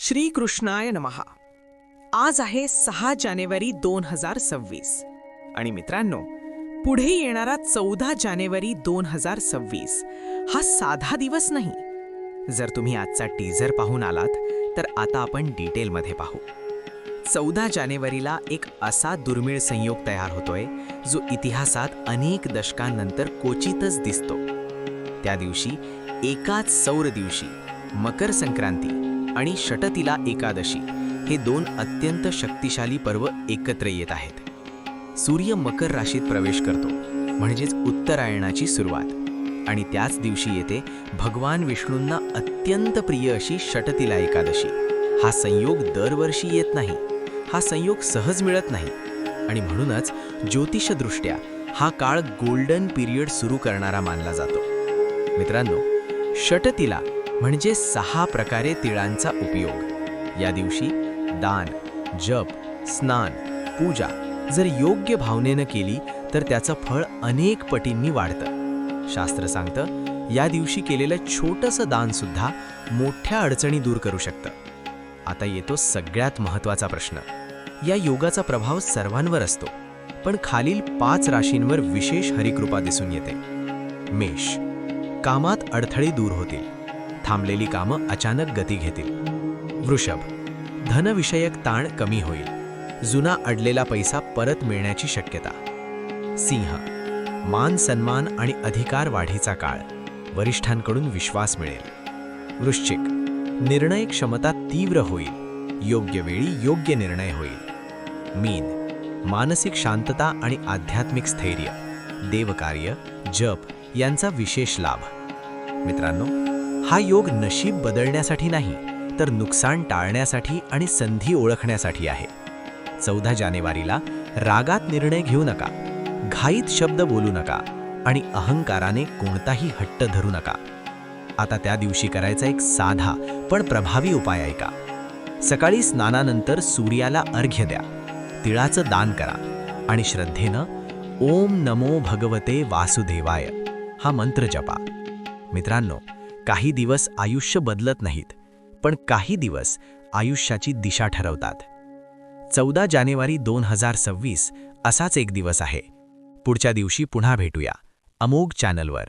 श्रीकृष्णाय नमहा आज आहे सहा जानेवारी दोन हजार सव्वीस. आणि मित्रांनो पुढे येणारा चौदा जानेवारी दोन हजार सव्वीस हा साधा दिवस नाही. जर तुम्ही आजचा टीझर पाहून आलात तर आता आपण डिटेलमध्ये पाहू. चौदा जानेवारीला एक असा दुर्मिळ संयोग तयार होतोय जो इतिहासात अनेक दशकांनंतर क्वचितच दिसतो. त्या दिवशी एकाच सौर दिवशी मकर संक्रांती आणि षटतिला एकादशी हे दोन अत्यंत शक्तिशाली पर्व एकत्र येत आहेत. सूर्य मकर राशीत प्रवेश करतो म्हणजेच उत्तरायणाची सुरुवात. आणि त्याच दिवशी येते भगवान विष्णूंना अत्यंत प्रिय अशी षटतिला एकादशी. हा संयोग दरवर्षी येत नाही हा संयोग सहज मिळत नाही. आणि म्हणूनच ज्योतिषदृष्ट्या हा काळ गोल्डन पिरियड सुरू करणारा मानला जातो. मित्रांनो षटतिला म्हणजे सहा प्रकारे तिळांचा उपयोग. या दिवशी दान जप स्नान पूजा जर योग्य भावनेनं केली तर त्याचं फळ अनेक पटींनी वाढतं. शास्त्र सांगतं या दिवशी केलेलं छोटंसं दानसुद्धा मोठ्या अडचणी दूर करू शकतं. आता येतो सगळ्यात महत्त्वाचा प्रश्न. या योगाचा प्रभाव सर्वांवर असतो पण खालील पाच राशींवर विशेष हरिकृपा दिसून येते. मेष. कामात अडथळे दूर होतील. थांबलेली कामं अचानक गती घेतील. वृषभ धनविषयक ताण कमी होईल. जुना अडलेला पैसा परत मिळण्याची शक्यता. सिंह मान सन्मान आणि अधिकार वाढीचा काळ. वरिष्ठांकडून विश्वास मिळेल. वृश्चिक निर्णय क्षमता तीव्र होईल. योग्य वेळी योग्य निर्णय होईल. मीन मानसिक शांतता आणि आध्यात्मिक स्थैर्य. देवकार्य जप यांचा विशेष लाभ. मित्रांनो हा योग नशीब बदलण्यासाठी नाही तर नुकसान टाळण्यासाठी आणि संधी ओळखण्यासाठी आहे. चौदा जानेवारीला रागात निर्णय घेऊ नका घाईत शब्द बोलू नका आणि अहंकाराने कोणताही हट्ट धरू नका. आता त्या दिवशी करायचा एक साधा पण प्रभावी उपाय ऐका. सकाळी स्नानानंतर सूर्याला अर्घ्य द्या तिळाचं दान करा आणि श्रद्धेनं ओम नमो भगवते वासुदेवाय हा मंत्र जपा. मित्रांनो काही दिवस आयुष्य बदलत नाहीत पण काही दिवस आयुष्याची दिशा ठरवतात. चौदा जानेवारी दोन हजार सव्वीस असाच एक दिवस आहे. पुढच्या दिवशी पुन्हा भेटूया. अमोग चॅनलवर.